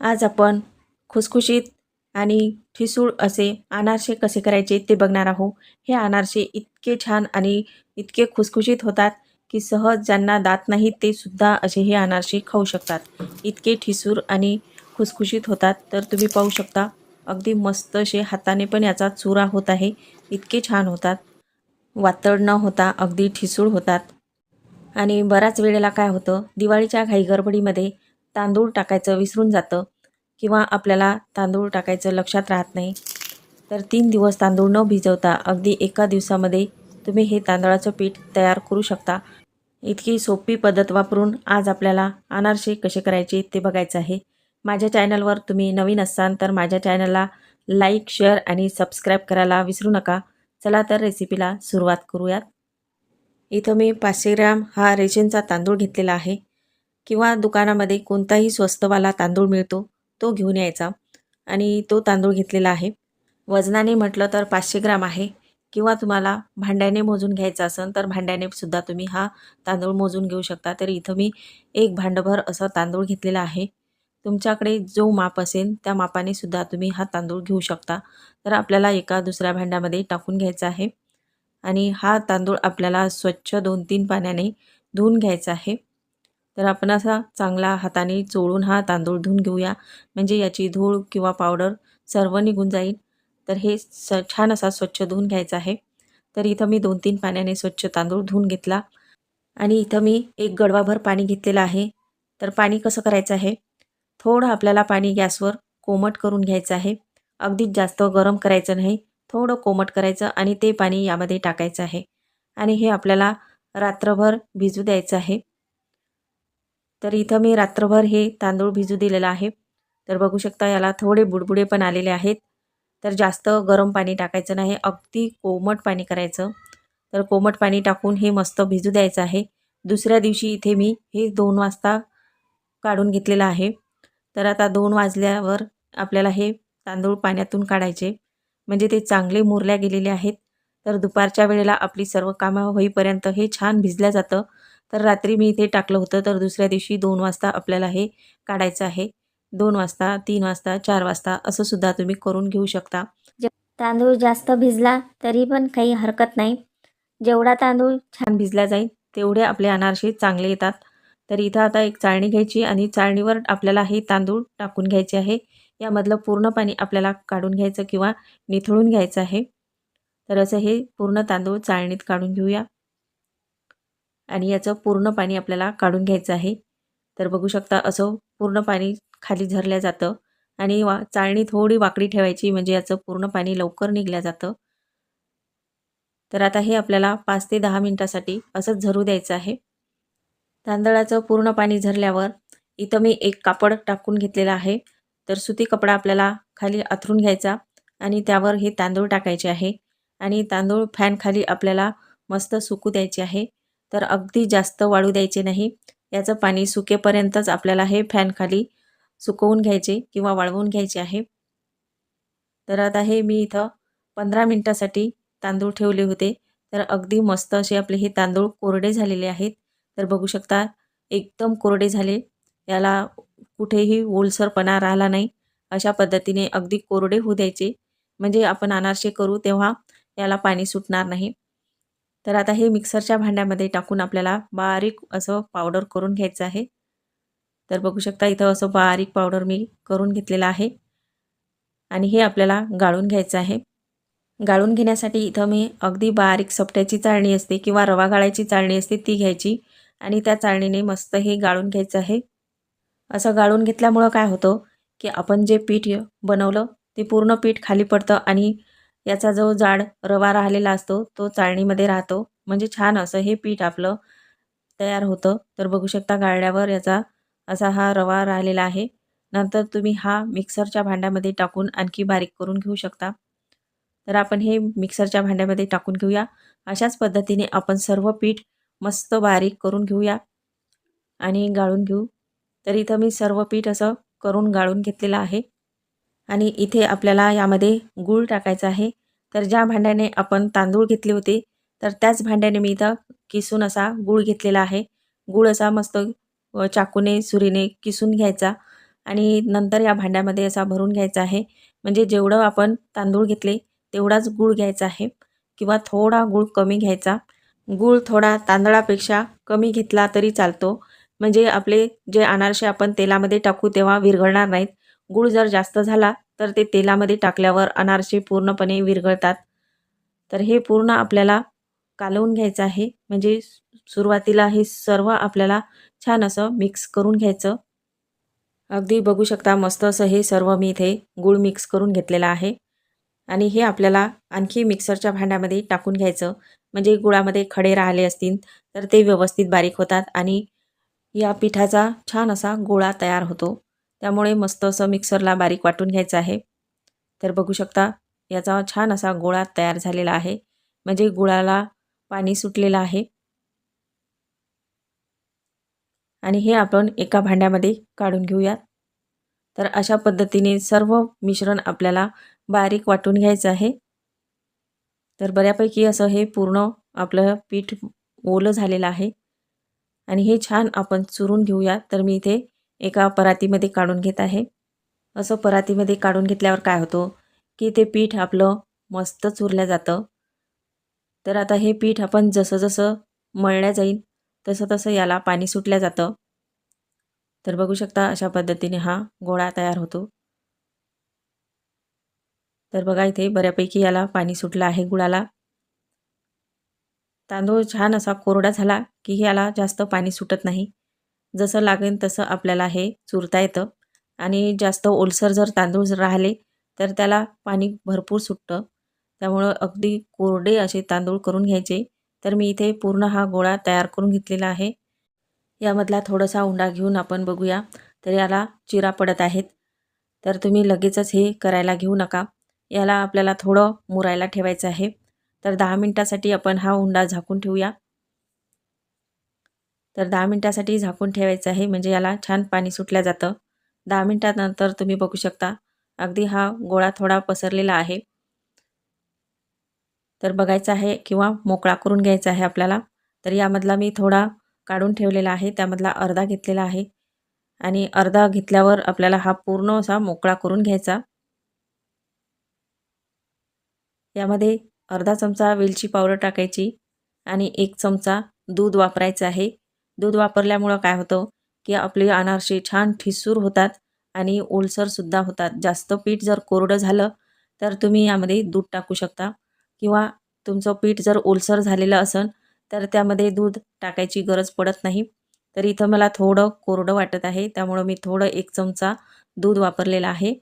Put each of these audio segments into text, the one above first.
आज आपण खुसखुशीत आणि ठिसूळ असे अनारसे कसे करायचे ते बघणार आहोत. हे अनारसे इतके छान आणि इतके खुसखुशीत होतात की सहज ज्यांना दात नाहीत ते सुद्धा असे हे अनारसे खाऊ शकतात. इतके ठिसूळ आणि खुसखुशीत होतात. तर तुम्ही पाहू शकता अगदी मस्त असे हाताने पण याचा चुरा होत आहे. इतके छान होतात. वातड न होता अगदी ठिसूळ होतात. आणि बऱ्याच वेळेला काय होतं दिवाळीच्या घाईगडबडीमध्ये तांदूळ टाकायचं विसरून जातं किंवा आपल्याला तांदूळ टाकायचं लक्षात राहत नाही. तर तीन दिवस तांदूळ न भिजवता अगदी एका दिवसामध्ये तुम्ही हे तांदळाचं पीठ तयार करू शकता. इतकी सोपी पद्धत वापरून आज आपल्याला अनारसे कसे करायचे ते बघायचं आहे. माझ्या चॅनलवर तुम्ही नवीन असाल तर माझ्या चॅनलला लाईक शेअर आणि सबस्क्राईब करायला विसरू नका. चला तर रेसिपीला सुरुवात करूयात. इथं मी पाचशे ग्रॅम हा रेशनचा तांदूळ घेतलेला आहे. किंवा दुकानामध्ये कोणताही स्वस्तवाला तांदूळ मिळतो तो घेऊन यायचा. आणि तो तांदूळ घेतलेला आहे. वजनाने म्हटलं तर पाचशे ग्राम आहे. किंवा तुम्हाला भांड्याने मोजून घ्यायचं असेल तर भांड्याने सुद्धा तुम्ही हा तांदूळ मोजून घेऊ शकता. तर इथं मी एक भांडभर असं तांदूळ घेतलेला आहे. तुमच्याकडे जो माप असेल त्या मापाने सुद्धा तुम्ही हा तांदूळ घेऊ शकता. तर आपल्याला एका दुसऱ्या भांड्यामध्ये टाकून घ्यायचा आहे. आणि हा तांदूळ आपल्याला स्वच्छ दोन तीन पाण्याने धुवून घ्यायचा आहे. तर आपण असा चांगला हाताने चोळून हा तांदूळ धुवून घेऊया. म्हणजे याची धूळ किंवा पावडर सर्व निघून जाईल. तर हे स छान असा स्वच्छ धुवून घ्यायचा आहे. तर इथं मी दोन तीन पाण्याने स्वच्छ तांदूळ धुवून घेतला. आणि इथं मी एक गडवाभर पाणी घेतलेलं आहे. तर पाणी कसं करायचं आहे? थोडं आपल्याला पाणी गॅसवर कोमट करून घ्यायचं आहे. अगदीच जास्त गरम करायचं नाही. थोडं कोमट करायचं आणि ते पाणी यामध्ये टाकायचं आहे. आणि हे आपल्याला रात्रभर भिजू द्यायचं आहे. तर इथं मी रात्रभर हे तांदूळ भिजू दिलेलं आहे. तर बघू शकता याला थोडे बुडबुडे पण आलेले आहेत. तर जास्त गरम पाणी टाकायचं नाही अगदी कोमट पाणी करायचं. तर कोमट पाणी टाकून हे मस्त भिजू द्यायचं आहे. दुसऱ्या दिवशी इथे मी हे दोन वाजता काढून घेतलेलं आहे. तर आता दोन वाजल्यावर आपल्याला हे तांदूळ पाण्यातून काढायचे. म्हणजे ते चांगले मुरल्या गेलेले आहेत. तर दुपारच्या वेळेला आपली सर्व कामं होईपर्यंत हे छान भिजलं जातं. तर रात्री मी इथे टाकलं होतं तर दुसऱ्या दिवशी दोन वाजता आपल्याला हे काढायचं आहे. दोन वाजता तीन वाजता चार वाजता असं सुद्धा तुम्ही करून घेऊ शकता. तांदूळ जास्त भिजला तरी पण काही हरकत नाही. जेवढा तांदूळ छान भिजल्या जाईल तेवढे आपले अनारसे चांगले येतात. तर इथं आता एक चाळणी घ्यायची आणि चाळणीवर आपल्याला हे तांदूळ टाकून घ्यायचे आहे. यामधलं पूर्ण पाणी आपल्याला काढून घ्यायचं किंवा निथळून घ्यायचं आहे. तर असं हे पूर्ण तांदूळ चाळणीत काढून घेऊया. आणि याचं पूर्ण पाणी आपल्याला काढून घ्यायचं आहे. तर बघू शकता असं पूर्ण पाणी खाली झरल्या जातं आणि वा चाळणी थोडी वाकडी ठेवायची म्हणजे याचं पूर्ण पाणी लवकर निघल्या जातं. तर आता हे आपल्याला पाच ते दहा मिनटासाठी असंच झरू द्यायचं आहे. तांदळाचं पूर्ण पाणी झरल्यावर इथं मी एक कापड टाकून घेतलेलं आहे. तर सुती कपडा आपल्याला खाली आथरून घ्यायचा आणि त्यावर हे तांदूळ टाकायचे आहे. आणि तांदूळ फॅन खाली आपल्याला मस्त सुकू द्यायचे आहे. तर अगदी जास्त वाळू द्यायचे नाही. याचं पाणी सुकेपर्यंतच आपल्याला हे फॅनखाली सुकवून घ्यायचे किंवा वाळवून घ्यायचे आहे. तर आता हे मी इथं पंधरा मिनटासाठी तांदूळ ठेवले होते. तर अगदी मस्त असे आपले हे तांदूळ कोरडे झालेले आहेत. तर बघू शकता एकदम कोरडे झाले. याला कुठेही ओलसरपणा राहिला नाही. अशा पद्धतीने अगदी कोरडे होऊ द्यायचे. म्हणजे आपण अनारसे करू तेव्हा याला पाणी सुटणार नाही. तर आता हे मिक्सरच्या भांड्यामध्ये टाकून आपल्याला बारीक असं पावडर करून घ्यायचं आहे. तर बघू शकता इथं असं बारीक पावडर मी करून घेतलेलं आहे. आणि हे आपल्याला गाळून घ्यायचं आहे. गाळून घेण्यासाठी इथं मी अगदी बारीक सपट्याची चाळणी असते किंवा रवा गाळायची चाळणी असते ती घ्यायची. आणि त्या चाळणीने मस्त हे गाळून घ्यायचं आहे. असं गाळून घेतल्यामुळं काय होतं की आपण जे पीठ बनवलं ते पूर्ण पीठ खाली पडतं आणि याचा जो जाड रवा राहिलेला असतो तो चाळणीमध्ये राहतो. म्हणजे छान असं हे पीठ आपलं तयार होतं. तर बघू शकता गाळण्यावर याचा असा हा रवा राहिलेला आहे. नंतर तुम्ही हा मिक्सरच्या भांड्यामध्ये टाकून आणखी बारीक करून घेऊ शकता. तर आपण हे मिक्सरच्या भांड्यामध्ये टाकून घेऊया. अशाच पद्धतीने आपण सर्व पीठ मस्त बारीक करून घेऊया आणि गाळून घेऊ. तर इथं मी सर्व पीठ असं करून गाळून घेतलेलं आहे. आणि इथे आपल्याला यामध्ये गूळ टाकायचा आहे. तर ज्या भांड्याने आपण तांदूळ घेतले होते तर त्याच भांड्याने मी इथं किसून असा गूळ घेतलेला आहे. गूळ असा मस्त चाकूने सुरीने किसून घ्यायचा आणि नंतर या भांड्यामध्ये असा भरून घ्यायचा आहे. म्हणजे जेवढं आपण तांदूळ घेतले तेवढाच गूळ घ्यायचा आहे किंवा थोडा गूळ कमी घ्यायचा. गूळ थोडा तांदळापेक्षा कमी घेतला तरी चालतो. म्हणजे आपले जे अनारसे आपण तेलामध्ये टाकू तेव्हा विरघळणार नाहीत. गूळ जर जास्त झाला तर ते तेलामध्ये टाकल्यावर अनारसे पूर्णपणे विरघळतात. तर हे पूर्ण आपल्याला कालवून घ्यायचं आहे. म्हणजे सुरुवातीला हे सर्व आपल्याला छान असं मिक्स करून घ्यायचं. अगदी बघू शकता मस्त असं हे सर्व मी इथे गूळ मिक्स करून घेतलेलं आहे. आणि हे आपल्याला आणखी मिक्सरच्या भांड्यामध्ये टाकून घ्यायचं. म्हणजे गुळामध्ये खडे राहिले असतील तर ते व्यवस्थित बारीक होतात आणि या पिठाचा छान असा गोळा तयार होतो. त्यामुळे मस्त असं मिक्सरला बारीक वाटून घ्यायचं आहे. तर बघू शकता याचा छान असा गोळा तयार झालेला आहे. म्हणजे गुळाला पाणी सुटलेलं आहे. आणि हे आपण एका भांड्यामध्ये काढून घेऊयात. तर अशा पद्धतीने सर्व मिश्रण आपल्याला बारीक वाटून घ्यायचं आहे. तर बऱ्यापैकी असं हे पूर्ण आपलं पीठ ओलं झालेलं आहे. आणि हे छान आपण चुरून घेऊया तर मी इथे एका परातीमध्ये काढून घेत आहे. असं परातीमध्ये काढून घेतल्यावर काय होतो? की ते पीठ आपलं मस्त चुरलं जातं. तर आता हे पीठ आपण जसं जसं मळल्या जाईल तसं तसं याला पाणी सुटल्या जातं. तर बघू शकता अशा पद्धतीने हा गोळा तयार होतो. तर बघा इथे बऱ्यापैकी याला पाणी सुटलं आहे गुळाला. तांदूळ छान असा कोरडा झाला की याला जास्त पाणी सुटत नाही. जसं लागेल तसं आपल्याला हे चुरता येतं. आणि जास्त ओलसर जर तांदूळ जर राहिले तर त्याला पाणी भरपूर सुटतं. त्यामुळं अगदी कोरडे असे तांदूळ करून घ्यायचे. तर मी इथे पूर्ण हा गोळा तयार करून घेतलेला आहे. यामधला थोडासा उंडा घेऊन आपण बघूया. तर याला चिरा पडत आहेत. तर तुम्ही लगेचच हे करायला घेऊ नका. याला आपल्याला थोडं मुरायला ठेवायचं आहे. तर दहा मिनटासाठी आपण हा उंडा झाकून ठेवूया. तर दहा मिनटासाठी झाकून ठेवायचं आहे म्हणजे याला छान पाणी सुटलं जातं. दहा मिनटानंतर तुम्ही बघू शकता अगदी हा गोळा थोडा पसरलेला आहे. तर बघायचा आहे किंवा मोकळा करून घ्यायचा आहे आपल्याला. तर यामधला मी थोडा काढून ठेवलेला आहे त्यामधला अर्धा घेतलेला आहे. आणि अर्धा घेतल्यावर आपल्याला हा पूर्ण असा मोकळा करून घ्यायचा. यामध्ये अर्धा चमचा वेलची पावडर टाकायची आणि एक चमचा दूध वापरायचं आहे. दूध वापरल्यामुळं काय होतं की आपले अनारसे छान ठिसूर होतात आणि ओलसरसुद्धा होतात. जास्त पीठ जर कोरडं झालं तर तुम्ही यामध्ये दूध टाकू शकता. किंवा तुमचं पीठ जर ओलसर झालेलं असेल तर त्यामध्ये दूध टाकायची गरज पडत नाही. तर इथं मला थोडं कोरडं वाटत आहे. त्यामुळं मी थोडं एक चमचा दूध वापरलेलं आहे.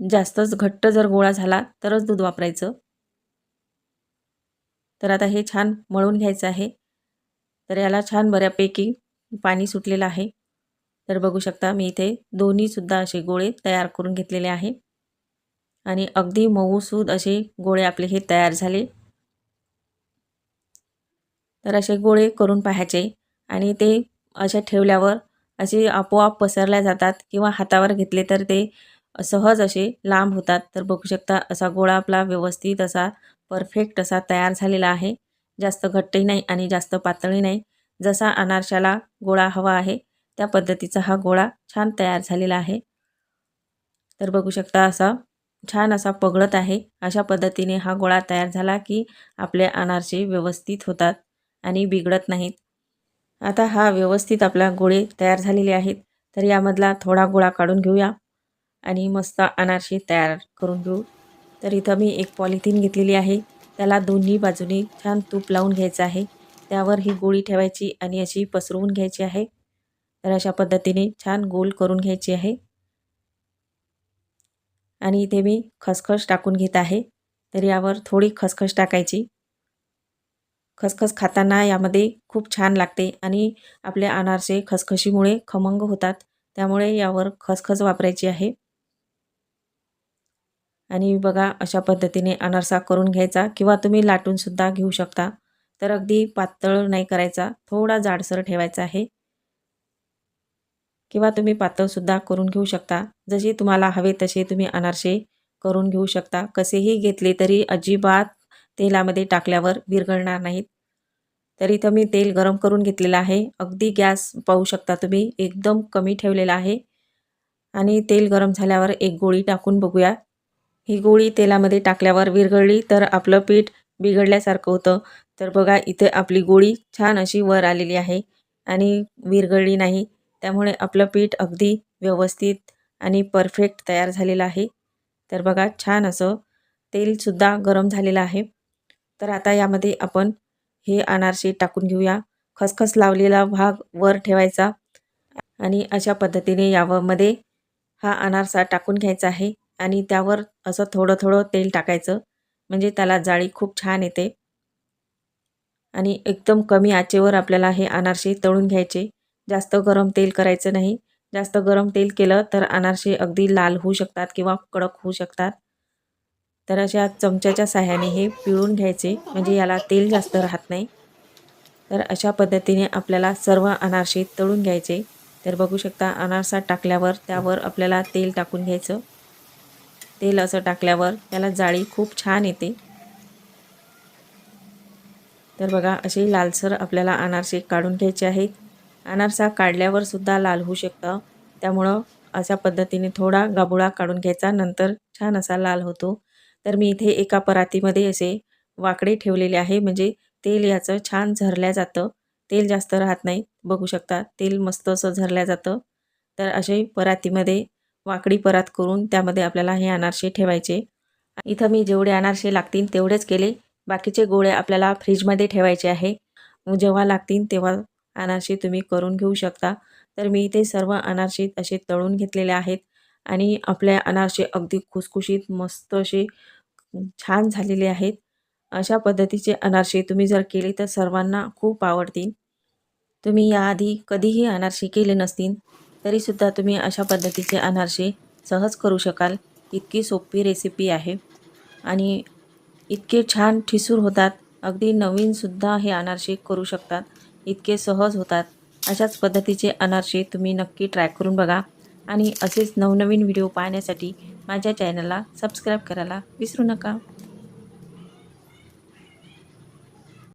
जास्तच घट्ट जर गोळा झाला तरच दूध वापरायचं. तर आता हे छान मळून घ्यायचं आहे. तर याला छान बऱ्यापैकी पाणी सुटलेलं आहे. तर बघू शकता मी इथे दोन्हीसुद्धा असे गोळे तयार करून घेतलेले आहे. आणि अगदी मऊसूद असे गोळे आपले हे तयार झाले. तर असे गोळे करून पाहायचे आणि ते असे ठेवल्यावर असे आपोआप पसरल्या जातात किंवा हातावर घेतले तर ते सहज असे लांब होतात. तर बघू शकता असा गोळा आपला व्यवस्थित असा परफेक्ट असा तयार झालेला आहे. जास्त घट्टही नाही आणि जास्त पातळही नाही. जसा अनारशाला गोळा हवा आहे त्या पद्धतीचा हा गोळा छान तयार झालेला आहे. तर बघू शकता असा छान असा पगळत आहे. अशा पद्धतीने हा गोळा तयार झाला की आपले अनारसे व्यवस्थित होतात आणि बिघडत नाहीत. आता हा व्यवस्थित आपला गोळे तयार झालेले आहेत. तर यामधला थोडा गोळा काढून घेऊया आणि मस्त अनारसे तयार करून घेऊ. तर इथं मी एक पॉलिथिन घेतलेली आहे. त्याला दोन्ही बाजूने छान तूप लावून घ्यायचं आहे. त्यावर ही गोळी ठेवायची आणि अशी पसरवून घ्यायची आहे. तर अशा पद्धतीने छान गोल करून घ्यायची आहे. आणि इथे मी खसखस टाकून घेत आहे. तर यावर थोडी खसखस टाकायची. खसखस खाताना यामध्ये खूप छान लागते आणि आपले अनारसे खसखशीमुळे खमंग होतात. त्यामुळे यावर खसखस वापरायची आहे. आणि बघा अशा पद्धतीने अनारसा करून घ्यायचा किंवा तुम्ही लाटूनसुद्धा घेऊ शकता. तर अगदी पातळ नाही करायचा थोडा जाडसर ठेवायचा आहे. किंवा तुम्ही पातळसुद्धा करून घेऊ शकता. जशी तुम्हाला हवे तसे तुम्ही अनारसे करून घेऊ शकता. कसेही घेतले तरी अजिबात तेलामध्ये टाकल्यावर विरघळणार नाहीत. तर इथं मी तेल गरम करून घेतलेलं आहे. अगदी गॅस पाहू शकता तुम्ही. एकदम कमी ठेवलेला आहे. आणि तेल गरम झाल्यावर एक गोळी टाकून बघूया. ही गोळी तेलामध्ये टाकल्यावर विरघळली तर आपलं पीठ बिघडल्यासारखं होतं. तर बघा इथे आपली गोळी छान अशी वर आलेली आहे आणि विरघळली नाही. त्यामुळे आपलं पीठ अगदी व्यवस्थित आणि परफेक्ट तयार झालेलं आहे. तर बघा छान असं तेलसुद्धा गरम झालेलं आहे. तर आता यामध्ये आपण हे अनारसे टाकून घेऊया. खसखस लावलेला भाग वर ठेवायचा आणि अशा पद्धतीने यामध्ये हा अनारसा टाकून घ्यायचा आहे. आणि त्यावर असं थोडं थोडं तेल टाकायचं. म्हणजे त्याला जाळी खूप छान येते. आणि एकदम कमी आचेवर आपल्याला हे अनारसे तळून घ्यायचे. जास्त गरम तेल करायचं नाही. जास्त गरम तेल केलं तर अनारसे अगदी लाल होऊ शकतात किंवा कडक होऊ शकतात. तर अशा चमच्याच्या साह्याने हे पिळून घ्यायचे. म्हणजे याला तेल जास्त राहत नाही. तर अशा पद्धतीने आपल्याला सर्व अनारसे तळून घ्यायचे. तर बघू शकता अनारसा टाकल्यावर त्यावर आपल्याला तेल टाकून घ्यायचं. तेल असं टाकल्यावर त्याला जाळी खूप छान येते. तर बघा असे लालसर आपल्याला अनारसे काढून घ्यायचे आहेत. अनारसा काढल्यावर सुद्धा लाल होऊ शकतं. त्यामुळं अशा पद्धतीने थोडा गाबुळा काढून घ्यायचा नंतर छान असा लाल होतो. तर मी इथे एका परातीमध्ये असे वाकडे ठेवलेले आहे म्हणजे तेल याचं छान झरल्या जातं. तेल जास्त राहत नाही बघू शकता. तेल मस्त असं झरल्या जातं. तर असे परातीमध्ये वाकडी परात करून त्यामध्ये आपल्याला हे अनारसे ठेवायचे. इथं मी जेवढे अनारसे लागतील तेवढेच केले. बाकीचे गोळे आपल्याला फ्रीजमध्ये ठेवायचे आहे. जेव्हा लागतील तेव्हा अनारसे तुम्ही करून घेऊ शकता. तर मी इथे सर्व अनारसे असे तळून घेतलेले आहेत. आणि आपले अनारसे अगदी खुसखुशीत मस्त असे छान झालेले आहेत. अशा पद्धतीचे अनारसे तुम्ही जर केले तर सर्वांना खूप आवडतील. तुम्ही याआधी कधीही अनारसे केले नसतील. तरीसुद्धा तुम्ही अशा पद्धतीचे अनारसे सहज करू शकाल. इतकी सोपी रेसिपी आहे. आणि इतके छान ठिसूर होतात. अगदी नवीनसुद्धा हे अनारसे करू शकतात. इतके सहज होतात. अशाच पद्धतीचे अनारसे तुम्ही नक्की ट्राय करून बघा. आणि असेच नवनवीन व्हिडिओ पाहण्यासाठी माझ्या चॅनलला सबस्क्राईब करायला विसरू नका.